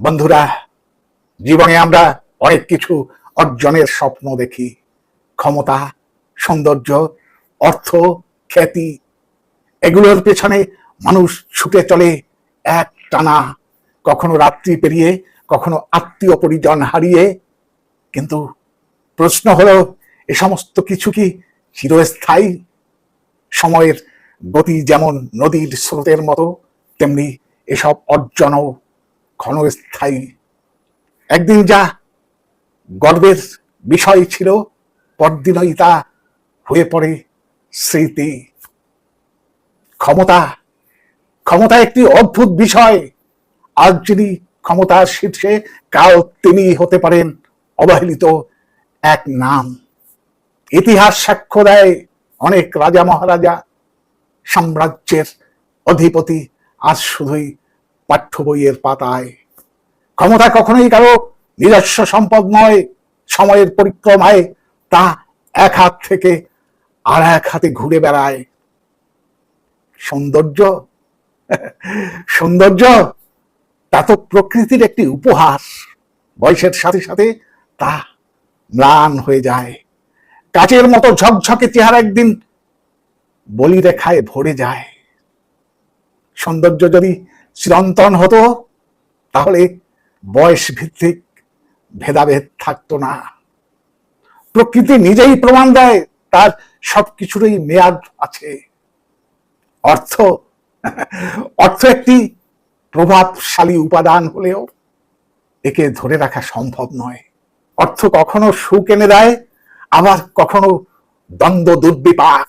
বন্ধুরা, জীবনে আমরা অনেক কিছু অর্জনের স্বপ্ন দেখি। ক্ষমতা, সৌন্দর্য, অর্থ, খ্যাতি, এগুলোর পেছনে মানুষ ছুটে চলে এক টানা। কখনো রাত্রি পেরিয়ে, কখনো আত্মীয় পরিজন হারিয়ে। কিন্তু প্রশ্ন হলো, এ সমস্ত কিছু কি চিরস্থায়ী? সময়ের গতি যেমন নদীর স্রোতের মতো, তেমনি এসব অর্জনও ক্ষণস্থায়ী। একদিন যা গর্বের বিষয় ছিল, পরদিনই তা হয়ে পড়ে স্মৃতি। ক্ষমতা ক্ষমতা একটি অদ্ভুত বিষয়। আজ যিনি ক্ষমতার শীর্ষে, কাল তিনি হতে পারেন অবহেলিত এক নাম। ইতিহাস সাক্ষ্য দেয় অনেক রাজা মহারাজা। সাম্রাজ্যের অধিপতি আজ শুধুই পাঠ্য বইয়ের পাতায়। ক্ষমতা কখনোই কারও নিজস্ব সম্পদ নয়, সময়ের পরিক্রমায় তা এক হাত থেকে আর এক হাতে ঘুরে বেড়ায়। সৌন্দর্য সৌন্দর্য, তা তো প্রকৃতির একটি উপহাস। বয়সের সাথে সাথে তা ম্লান হয়ে যায়। কাচের মতো ঝকঝকে চেহারা একদিন বলি রেখায় ভরে যায়। সৌন্দর্য যদি চিরন্তন হতো, তাহলে বয়স ভিত্তিক ভেদাভেদ থাকতো না। প্রকৃতি নিজেই প্রমাণ দেয়, তার সবকিছুরই মেয়াদ আছে। অর্থ অর্থ একটি প্রভাবশালী উপাদান হলেও একে ধরে রাখা সম্ভব নয়। অর্থ কখনো সুখ এনে দেয়, আবার কখনো দ্বন্দ্ব দুর্বিপাক।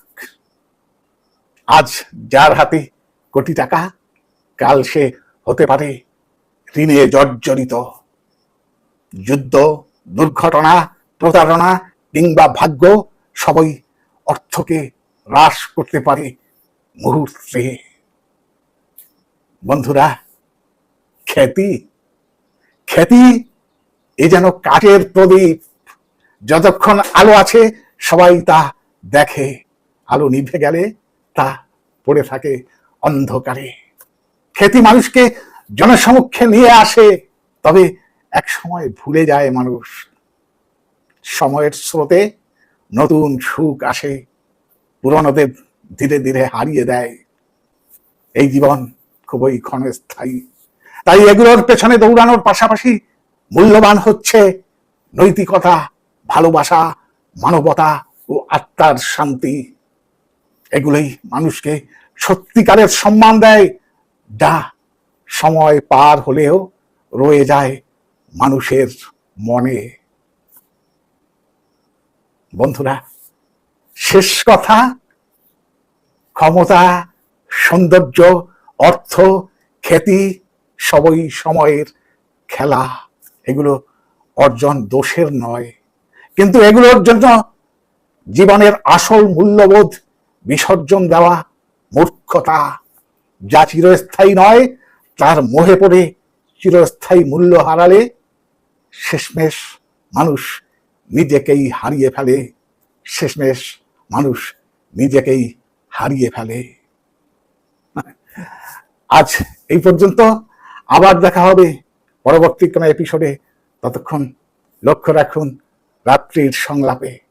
আজ যার হাতে কোটি টাকা কাল সে হতে পারে। ঋণে জর্জরিত। যুদ্ধ, দুর্ঘটনা, প্রতারণা কিংবা ভাগ্য সবই অর্থকে হ্রাস করতে পারে মুহূর্তে। বন্ধুরা, খ্যাতি? খ্যাতি এ যেন কাঠের প্রদীপ। যতক্ষণ আলো আছে, সবাই তা দেখে। আলো নিভে গেলে তা পড়ে থাকে। অন্ধকারে। খ্যাতি মানুষকে জনসমক্ষে নিয়ে আসে, তবে এক সময় ভুলে যায় মানুষ। সময়ের স্রোতে নতুন সুখ আসে পুরনোদের ধীরে ধীরে হারিয়ে দেয়। এই জীবন খুবই ক্ষণস্থায়ী। তাই এগুলোর পেছনে দৌড়ানোর পাশাপাশি মূল্যবান হচ্ছে নৈতিকতা, ভালোবাসা, মানবতা ও আত্মার শান্তি। এগুলোই মানুষকে সত্যিকারের সম্মান দেয়। যা সময় পার হলেও রয়ে যায় মানুষের মনে। বন্ধুরা, শেষ কথা, ক্ষমতা, সৌন্দর্য, অর্থ, খ্যাতি সবই সময়ের খেলা। এগুলো অর্জন দোষের নয়। কিন্তু এগুলোর জন্য জীবনের আসল মূল্যবোধ বিসর্জন দেওয়া মূর্খতা। যা চিরস্থায়ী নয়, তার মোহে পড়ে চিরস্থায়ী মূল্য হারালে শেষমেশ মানুষ নিজেকেই হারিয়ে ফেলে। শেষমেশ মানুষ নিজেকেই হারিয়ে ফেলে। আজ এই পর্যন্ত। আবার দেখা হবে পরবর্তী কোনো এপিসোডে। ততক্ষণ লক্ষ্য রাখুন, রাত্রির সংলাপে।